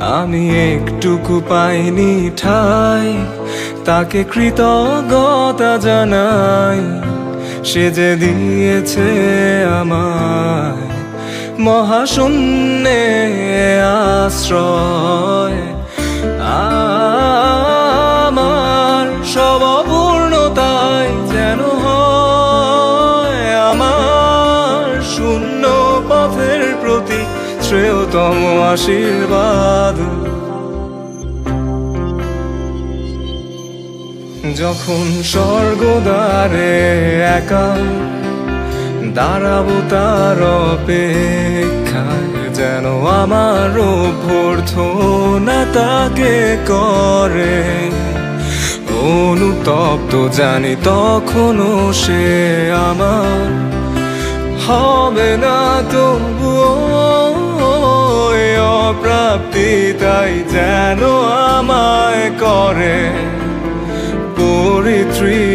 আমি একটুকু পাইনি ঠাই তাকে কৃতজ্ঞতা জানাই। সে যে দিয়েছে আমায় মহাশূন্যে আশ্রয়। আমার শ্রেয়তম আশীর্বাদ। যখন স্বর্গদ্বারে একা দাঁড়াবো তার অপেক্ষায়, যেন আমার অভ্যর্থনা তাকে করে? অনুতপ্ত জানি তখনও সে আমার হবে না তবুও অপ্রাপ্তি তাই যেন আমায় করে। পরিতৃপ্ত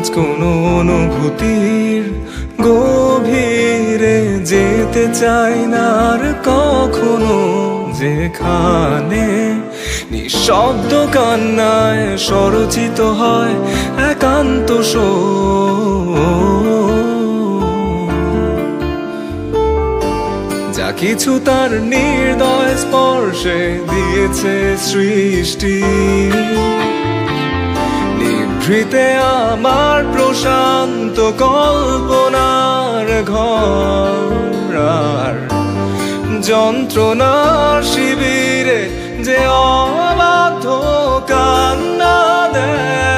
আজ কোনো অনুভূতির গভীরে যেতে চাই না আর কখনো। যেখানে নিঃশব্দ কান্নায় স্বরচিত হয় একান্ত শো যা কিছু তার নির্দয় স্পর্শে দিয়েছে সৃষ্টি। নিভৃতে আমার প্রশান্ত কল্পনার ঘর আর যন্ত্রণার শিবিরে যে অবাধ্য কান্না দেয়।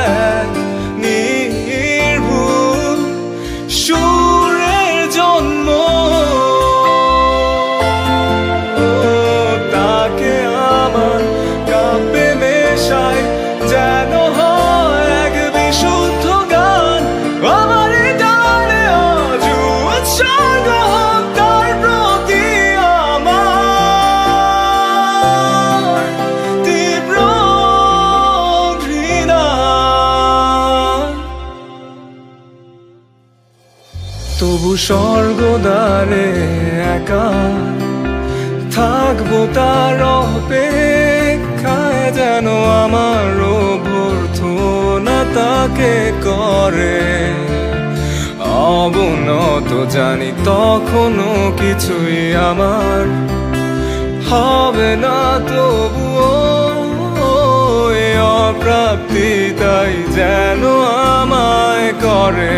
তবু স্বর্গদ্বারে একা থাকব তার অপেক্ষায় যেন আমার অভ্যর্থনা তাকে করে। অবনত জানি তখনও কিছুই আমার হবে না, তবুও অপ্রাপ্তি তাই যেন আমায় করে।